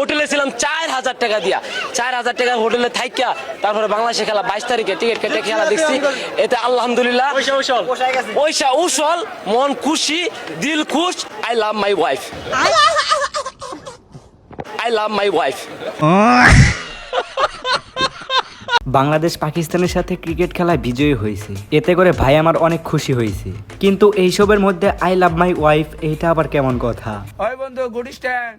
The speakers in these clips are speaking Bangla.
হোটেলে ছিলাম চার হাজার টাকা দিয়া। চার হাজার টাকা হোটেলে থাইকা তারপরে বাংলাদেশে খেলা বাইশ তারিখে টিকিট কেটে খেলা দেখছি। এতে আলহামদুলিল্লাহ পয়সা উসল মন খুশি দিল খুশ I love my wife I love my wife Bangladesh পাকিস্তানের সাথে ক্রিকেট খেলায় বিজয়ী হয়েছে। এতে করে ভাই আমার অনেক খুশি হয়েছে। কিন্তু এইসবের মধ্যে আই লাভ মাই ওয়াইফ এইটা আবার কেমন কথা? বন্ধু গুড স্ট্যান্ড।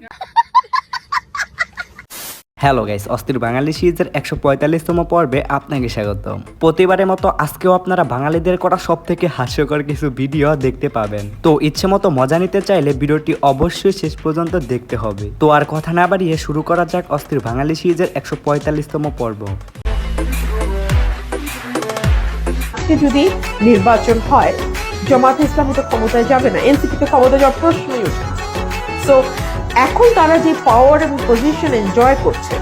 হ্যালো গাইস অস্থির বাঙালি সিরিজের একশো পঁয়তাল্লিশতম পর্বে আপনাকে স্বাগত প্রতিবারের মতো আজকেও আপনারা বাঙালিদের করা সব থেকে হাস্যকর কিছু ভিডিও দেখতে পাবেন। তো ইচ্ছে মতো মজা নিতে চাইলে ভিডিওটি অবশ্যই শেষ পর্যন্ত দেখতে হবে। তো আর কথা না বাড়িয়ে শুরু করা যাক অস্থির বাঙালি সিরিজের একশো পঁয়তাল্লিশতম পর্ব। যদি নির্বাচন হয়, জামাত ইসলামী তো ক্ষমতায় যাবে না, এনসিপি তো ক্ষমতায় যাওয়ার প্রশ্নই এখন তারা যে পাওয়ার এবং পজিশন এনজয় করছে।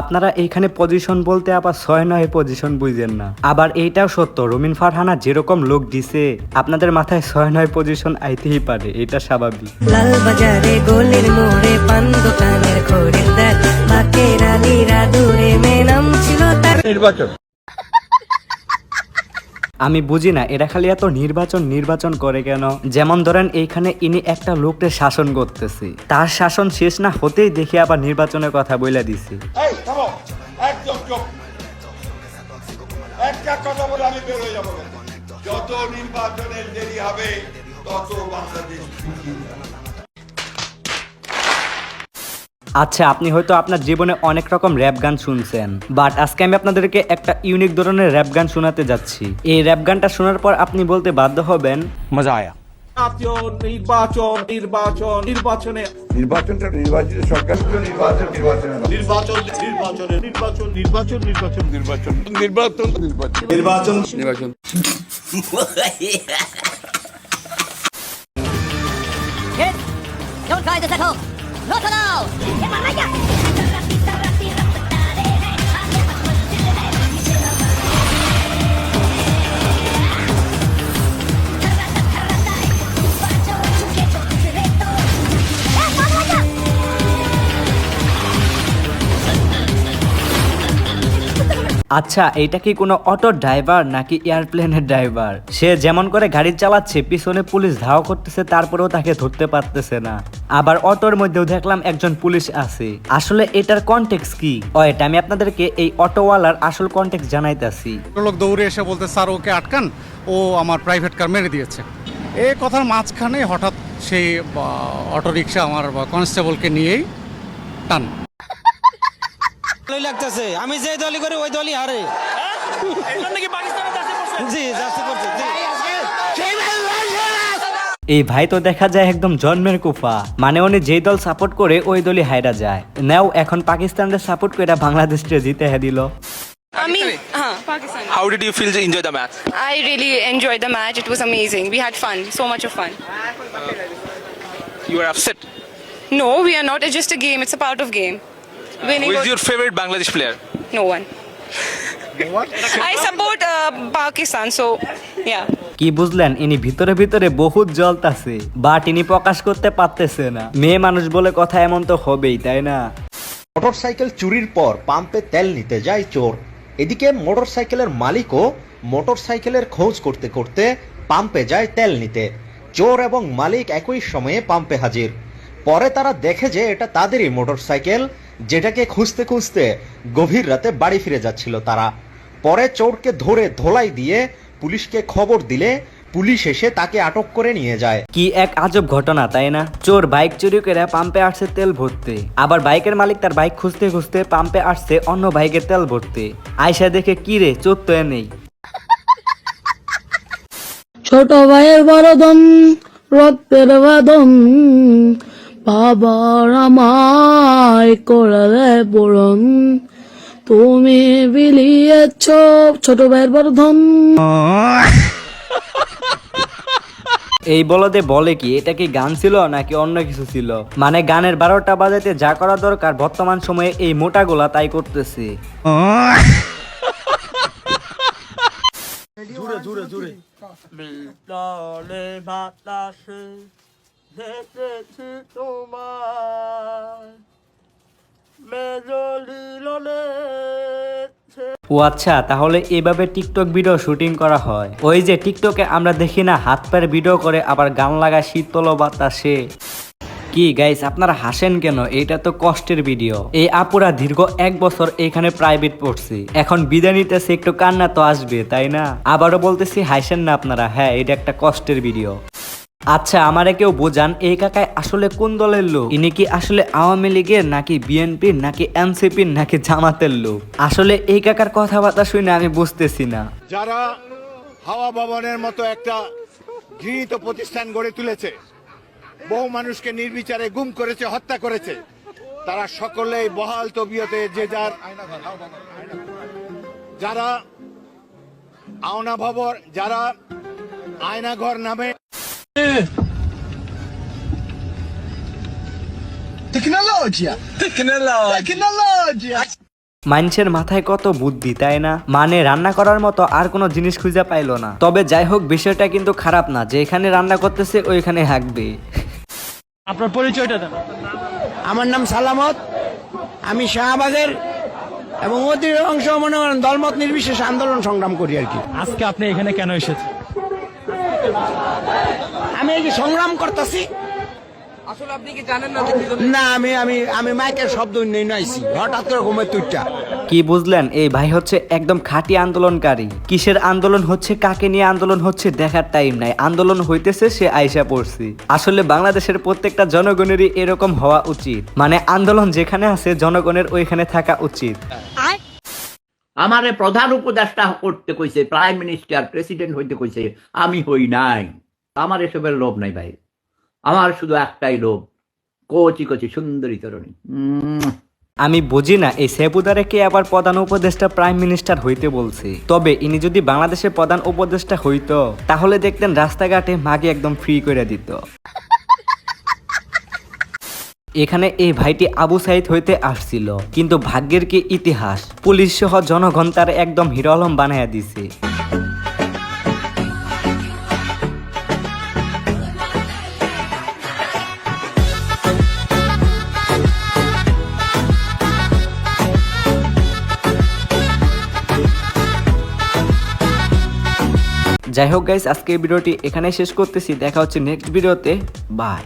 আপনারা এইখানে পজিশন বলতে আবার ছয় নয় পজিশন বুঝেন না। আবার এইটাও সত্য রমিন ফারহানা যেরকম লোক দিছে আপনাদের মাথায় ছয় নয় পজিশন আইতেই পারে এটা স্বাভাবিক। লাল বাজারে গলির মোড়ে পান দোকানের খরিদ্দার বাকের আলীরা দূরে মেনাম ছিল তার নির্বাচন। আমি বুঝি না, এরা খালি এত নির্বাচন নির্বাচন করে কেন? যেমন ধরেন এইখানে ইনি একটা লোককে শাসন করতেছে। তার শাসন শেষ না হতেই দেখে আবার নির্বাচনের কথা বলে দিছি যত নির্বাচনের দেরি হবে, তত বাংলাদেশ। আচ্ছা আপনি হয়তো আপনার জীবনে অনেক রকম র্যাপ গান শুনছেন বাট আজকে আমি আপনাদেরকে একটা ইউনিক ধরনের র্যাপ গান শোনাতে যাচ্ছি। এই র্যাপ গানটা শোনার পর আপনি বলতে বাধ্য হবেন মজা আয়া। নির্বাচন নির্বাচন নির্বাচনে। নির্বাচনটা নির্বাচিত সরকার নির্বাচন নির্বাচন নির্বাচন নির্বাচন নির্বাচন নির্বাচন নির্বাচন নির্বাচন। নির্বাচন নির্বাচন। নির্বাচন। নির্বাচন। Don't try this at home. 骆驼喽！天马来呀！আচ্ছা এটা কি কোনো অটো ড্রাইভার নাকি এয়ারপ্লেনের ড্রাইভার? সে যেমন করে গাড়ি চালাচ্ছে, পিছনে পুলিশ ধাওয়া করতেছে, তারপরেও তাকে ধরতে পারতেছে না। আবার অটোর মধ্যেও দেখলাম একজন পুলিশ আছে। আসলে এটার কন্টেক্স কি? ওয়েট, আমি আপনাদেরকে এই অটোওয়ালার আসল কন্টেক্স জানাইতাছি। লোক দৌড়ে এসে বলতে, স্যার, ওকে আটকান, ও আমার প্রাইভেট কার মেরে দিয়েছে। এই কথার মাঝখানে হঠাৎ সেই অটোরিকশা আমার কনস্টেবলকে নিয়েই টান। ভালোই লাগতেছে। আমি যে দলই করি ওই দলই হারে। জি জার্সি করছে এই ভাই তো দেখা যায় একদম জন্মের কুফা। মানে উনি যেই দল সাপোর্ট করে ওই দলই হাইরা যায়। নাও এখন পাকিস্তানকে সাপোর্ট করে বাংলাদেশকে জিতে হ্যাঁ দিল। আমি হ্যাঁ। Pakistan. How did you feel enjoy the match I really enjoyed the match. It was amazing. We had fun, so much of fun. You are upset No, we are not. It's just a game. It's a part of game. Winning. Which or- your favourite Bangladesh player No one. I support uh, Pakistan, so yeah. কি বুঝলেন ইনি ভিতরে ভিতরে বহুত জ্বলতাছে বাট ইনি প্রকাশ করতে পারতেছে না মেয়ে মানুষ বলে কথা এমন তো হবেই তাই না মোটরসাইকেল চুরির পর পাম্পে তেল নিতে যায় চোর এদিকে মোটরসাইকেলের মালিকও মোটরসাইকেলের খোঁজ করতে করতে পাম্পে যায় তেল নিতে চোর এবং মালিক একই সময়ে পাম্পে হাজির পরে তারা দেখে যে এটা তাদেরই মোটরসাইকেল যেটাকে খুঁজতে খুঁজতে গভীর রাতে বাড়ি ফিরে যাচ্ছিল তারা। পরে চোরকে ধরে ধোলাই দিয়ে পুলিশকে খবর দিলে পুলিশ এসে তাকে আটক করে নিয়ে যায়। কি এক আজব ঘটনা তাই না? চোর বাইক চুরি করে পাম্পে আসছে তেল ভরতে। আবার বাইকের মালিক তার বাইক খুঁজতে খুঁজতে পাম্পে আসছে অন্য বাইকের তেল ভরতে। আয়সা দেখে কি রে চোর তো নেই। ছোট ভাইয়ের বড় দম রক্তের বাদন বাবার আমায় করে পূরণ তুমি বিলিয়েছ ছোট ভাইয়ের বড় ধন এই বলদে বলে কি এটা কি গান ছিল নাকি অন্য কিছু ছিল? মানে গানের বারোটা বাজাতে যা করা দরকার বর্তমান সময়ে এই মোটাগুলা তাই করতেছে। জুড়ে জুড়ে জুড়ে। ও আচ্ছা তাহলে এভাবে টিকটক ভিডিও শুটিং করা হয়। ওই যে টিকটকে আমরা দেখি না, হাত পায়ের ভিডিও করে আবার গান লাগায় শীতল বাতাসে। কি গাইস আপনারা হাসেন কেন? এটা তো কষ্টের ভিডিও এই আপুরা দীর্ঘ এক বছর এখানে প্রাইভেট পড়ছি। এখন বিদায় নিতেছে, একটু কান্না তো আসবে, তাই না? আবারও বলতেছি, হাসেন না আপনারা। হ্যাঁ এটা একটা কষ্টের ভিডিও আচ্ছা আমারে কেউ বোঝান, এই কাকায় আসলে কোন দলের লোক? ইনি কি আসলে আওয়ামী লীগের, নাকি বিএনপির, নাকি এনসিপির, নাকি জামাতের লোক? আসলে এই কাকার কথাবার্তা শুনে আমি বুঝতেছি না। যারা হাওয়া ভবনের মতো একটা ঘৃণিত প্রতিষ্ঠান গড়ে তুলেছে, বহু মানুষকে নির্বিচারে গুম করেছে, হত্যা করেছে, তারা সকলেই বহাল তবিয়তে যে যার যারা আওনা ভবর, যারা আয়নাঘর নামে মানুষের মাথায় কত বুদ্ধি তাই না? মানে রান্না করার মতো আর কোনো জিনিস খুঁজে পাইলো না। তবে যাই হোক বিষয়টা কিন্তু খারাপ না। যে এখানে রান্না করতেছে ওইখানে হাঁকবে। আপনার পরিচয়টা দেন। আমার নাম সালামত। আমি শাহবাগের এবং অধিকাংশ মনে করেন দলমত নির্বিশেষে আন্দোলন সংগ্রাম করি আর কি। আজকে আপনি এখানে কেন এসেছেন? আমি এই যে সংগ্রাম করতেছি। আসলে আপনি কি জানেন না না আমি আমি আমি মাইকের শব্দ নিয়ে নাইছি হঠাৎ করে ঘুমের তুইটা কি বুঝলেন? এই ভাই হচ্ছে একদম খাঁটি আন্দোলনকারী। কিসের আন্দোলন হচ্ছে কাকে নিয়ে আন্দোলন হচ্ছে দেখার টাইম নাই। আন্দোলন হইতেছে সে আইসা পড়ছি। আসলে বাংলাদেশের প্রত্যেকটা জনগণেরই এরকম হওয়া উচিত। মানে আন্দোলন যেখানে আছে জনগণের ওইখানে থাকা উচিত। আমারে প্রধান উপদেষ্টা করতে কইছে প্রাইম মিনিস্টার প্রেসিডেন্ট হইতে কইছে, আমি হই নাই। আমার এসবের লোভ নাই ভাই। আমার শুধু একটাই লোভ, কচি কচি সুন্দরী তরুণী। আমি বুঝি না, এই সেবুদারে কে আবার প্রধান উপদেষ্টা প্রাইম মিনিস্টার হইতে বলছে? তবে ইনি যদি বাংলাদেশের প্রধান উপদেষ্টা হইতো, তাহলে দেখতেন রাস্তাঘাটে মাকে একদম ফ্রি করে দিত। এখানে এই ভাইটি আবু সাইদ হইতে আসছিল। কিন্তু ভাগ্যের কি ইতিহাস? পুলিশ সহ জনগণ তার একদম হিরো আলম বানাইয়া দিছে। যাই হোক গাইস আজকে ভিডিওটি এখানে শেষ করতেছি। দেখা হচ্ছে নেক্সট ভিডিওতে বাই